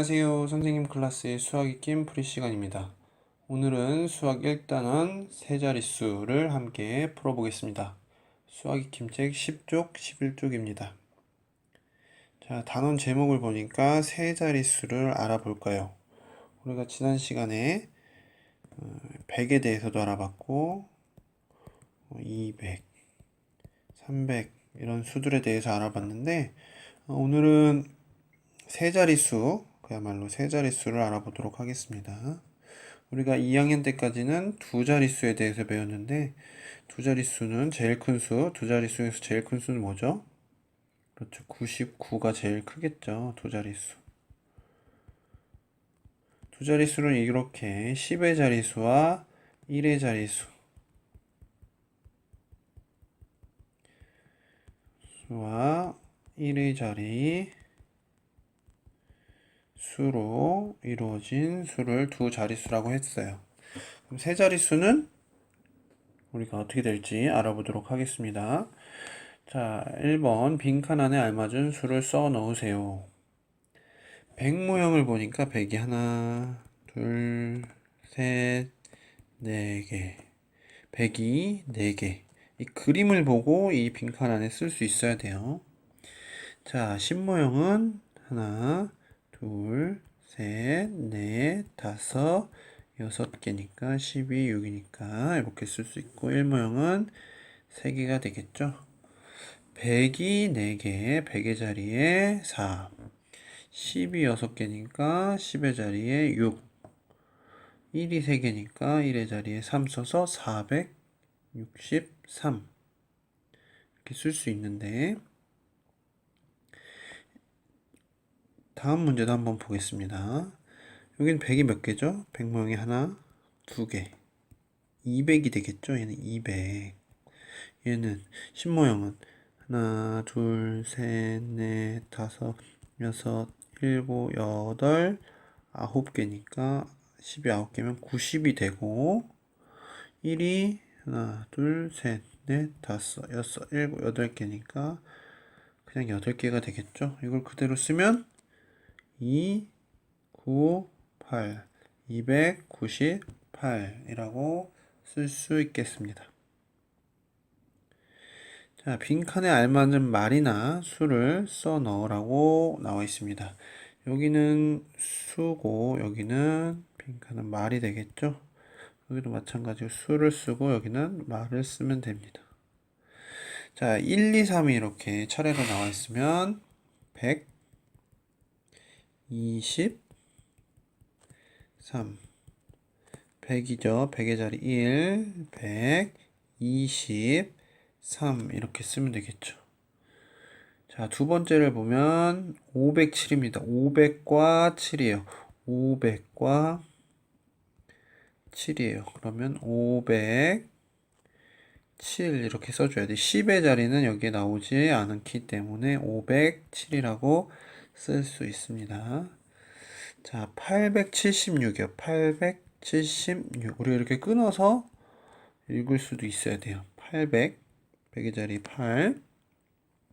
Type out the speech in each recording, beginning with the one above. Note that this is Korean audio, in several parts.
안녕하세요. 선생님 클래스의 수학 익힘 풀이 시간입니다. 오늘은 수학 1단원 세 자릿수를 함께 풀어보겠습니다. 수학 익힘책 10쪽, 11쪽입니다. 자, 단원 제목을 보니까 세 자릿수를 알아볼까요? 우리가 지난 시간에 100에 대해서도 알아봤고 200, 300 이런 수들에 대해서 알아봤는데 어, 오늘은 세 자릿수, 그야말로 세 자릿수를 알아보도록 하겠습니다. 우리가 2학년 때까지는 두 자릿수에 대해서 배웠는데, 두 자릿수는 제일 큰 수, 두 자릿수에서 제일 큰 수는 뭐죠? 그렇죠. 99가 제일 크겠죠. 두 자릿수. 두 자릿수는 이렇게 10의 자릿수와 1의 자릿수. 수와 1의 자리, 수로 이루어진 수를 두 자릿수라고 했어요. 그럼 세 자릿수는 우리가 어떻게 될지 알아보도록 하겠습니다. 자, 1번 빈칸 안에 알맞은 수를 써 넣으세요. 100 모형을 보니까 100이 하나, 둘, 셋, 네 개. 100이 네 개. 이 그림을 보고 이 빈칸 안에 쓸 수 있어야 돼요. 자, 10 모형은 하나, 둘, 셋, 넷, 다섯, 여섯 개니까 12, 6이니까 이렇게 쓸 수 있고 1 모형은 3개가 되겠죠. 100이 4개, 100의 자리에 4, 10이 6개니까 10의 자리에 6, 1이 3개니까 1의 자리에 3 써서 463 이렇게 쓸 수 있는데 다음 문제도 한번 보겠습니다. 여기는 100이 몇 개죠? 100 모형이 하나, 두 개. 200이 되겠죠? 얘는 200. 얘는 10 모형은 하나, 둘, 셋, 넷, 다섯, 여섯, 일곱, 여덟, 아홉 개니까 10이 아홉 개면 90이 되고 1이 하나, 둘, 셋, 넷, 다섯, 여섯, 일곱, 여덟 개니까 그냥 여덟 개가 되겠죠? 이걸 그대로 쓰면 2, 9, 8, 298이라고 쓸 수 있겠습니다. 자, 빈칸에 알맞은 말이나 수를 써 넣으라고 나와 있습니다. 여기는 수고, 여기는 빈칸은 말이 되겠죠? 여기도 마찬가지로 수를 쓰고, 여기는 말을 쓰면 됩니다. 자, 1, 2, 3이 이렇게 차례로 나와 있으면 100, 23 100이죠. 100의 자리 1 100 23 이렇게 쓰면 되겠죠. 자, 두 번째를 보면 507입니다. 500과 7이에요. 500과 7이에요. 그러면 500 7 이렇게 써줘야 돼. 10의 자리는 여기에 나오지 않기 때문에 507이라고 쓸 수 있습니다. 자, 876이요. 876. 우리가 이렇게 끊어서 읽을 수도 있어야 돼요. 800. 100의 자리 8.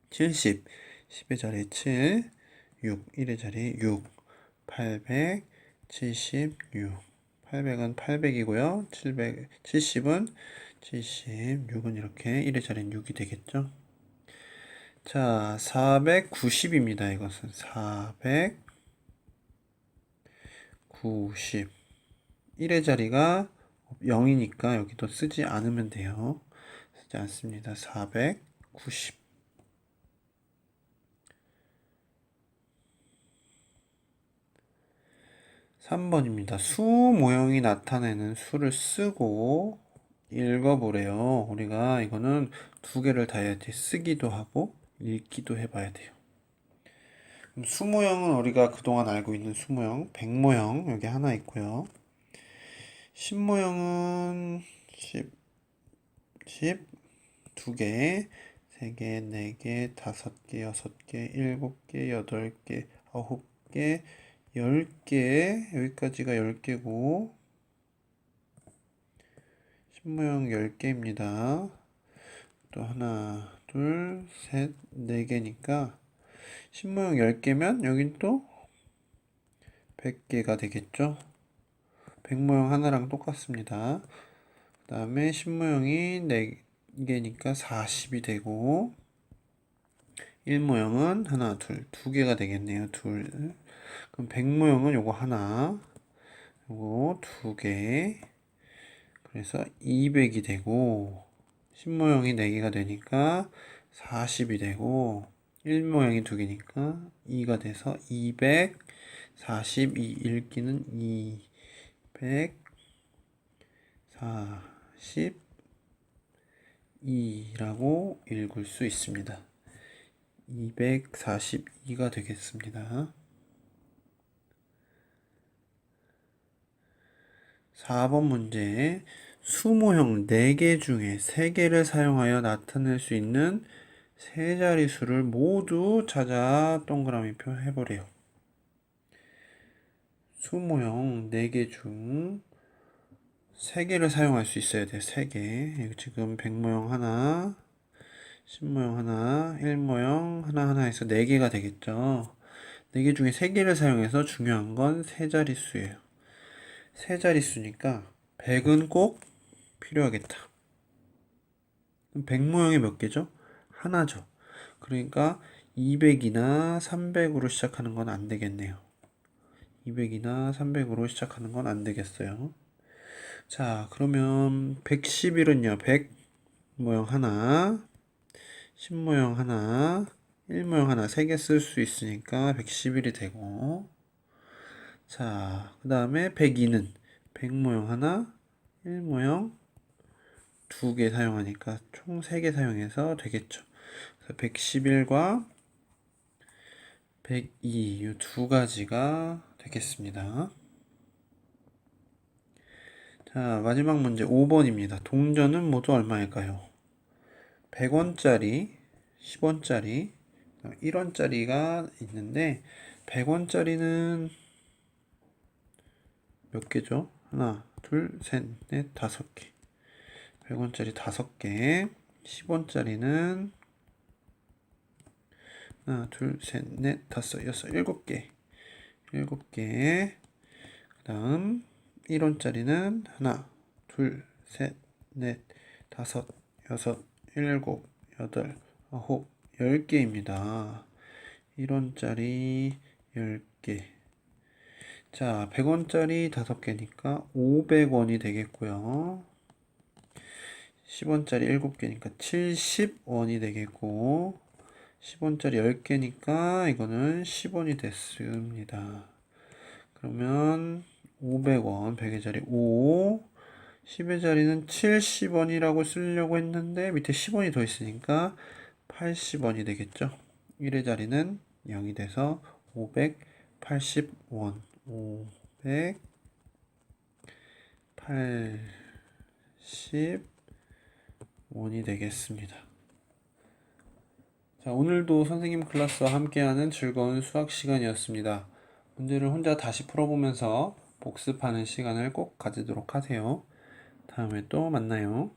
70. 10의 자리 7. 6. 1의 자리 6. 876. 800은 800이고요. 700, 70은 76은 이렇게 1의 자리는 6이 되겠죠. 자, 490입니다. 이것은 490. 1의 자리가 0이니까 여기도 쓰지 않으면 돼요. 쓰지 않습니다. 490. (3번입니다) 수 모형이 나타내는 수를 쓰고 읽어보래요. 우리가 이거는 두 개를 다 해야 돼. 쓰기도 하고 읽기도 해봐야 돼요. 수모형은 우리가 그동안 알고 있는 수모형, 백모형 여기 하나 있고요. 십모형은 10, 10, 두 개, 세 개, 네 개, 다섯 개, 여섯 개, 일곱 개, 여덟 개, 아홉 개, 열 개, 여기까지가 열 개고, 십모형 열 개입니다. 또 하나, 둘, 셋, 네 개니까 신모형 10개면 여긴 또 100개가 되겠죠? 100모형 하나랑 똑같습니다. 그 다음에 10모형이 4개니까 40이 되고 1모형은 하나, 둘, 두 개가 되겠네요. 둘. 그럼 100모형은 요거 하나, 요거 두 개. 그래서 200이 되고 10모형이 4개가 되니까 40이 되고 1모형이 두 개니까 2가 돼서 242 읽기는 242라고 읽을 수 있습니다. 242가 되겠습니다. 4번 문제 수모형 4개 중에 3개를 사용하여 나타낼 수 있는 세 자릿수를 모두 찾아 동그라미표 해보래요. 수모형 4개 중 3개를 사용할 수 있어야 돼. 3개. 여기 지금 100모형 하나, 10모형 하나, 1모형 하나-하나 해서 4개가 되겠죠. 4개 중에 3개를 사용해서 중요한 건 세 자릿수예요. 세 자릿수니까 100은 꼭 필요하겠다. 100 모형이 몇 개죠? 하나죠. 그러니까 200이나 300으로 시작하는 건 안 되겠네요. 200이나 300으로 시작하는 건 안 되겠어요. 자, 그러면 111은요. 100 모형 하나, 10 모형 하나, 1 모형 하나, 3개 쓸 수 있으니까 111이 되고, 자, 그 다음에 102는 100 모형 하나, 1 모형 두 개 사용하니까 총 3개 사용해서 되겠죠. 그래서 111과 102, 이 두 가지가 되겠습니다. 자, 마지막 문제 5번입니다. 동전은 모두 얼마일까요? 100원짜리, 10원짜리, 1원짜리가 있는데 100원짜리는 몇 개죠? 하나, 둘, 셋, 넷, 다섯 개. 100원짜리 다섯 개. 10원짜리는 하나, 둘, 셋, 넷, 다섯, 여섯, 일곱 개. 일곱 개. 그 다음 1원짜리는 하나, 둘, 셋, 넷, 다섯, 여섯, 일곱, 여덟, 아홉, 열 개입니다. 1원짜리 10개. 자, 100원짜리 5개니까 500원이 되겠고요. 10원짜리 7개니까 70원이 되겠고 10원짜리 10개니까 이거는 10원이 됐습니다. 그러면 500원 100의 자리 5 10의 자리는 70원이라고 쓰려고 했는데 밑에 10원이 더 있으니까 80원이 되겠죠. 1의 자리는 0이 돼서 580원 580 원이 되겠습니다. 자, 오늘도 선생님 클래스와 함께하는 즐거운 수학 시간이었습니다. 문제를 혼자 다시 풀어보면서 복습하는 시간을 꼭 가지도록 하세요. 다음에 또 만나요.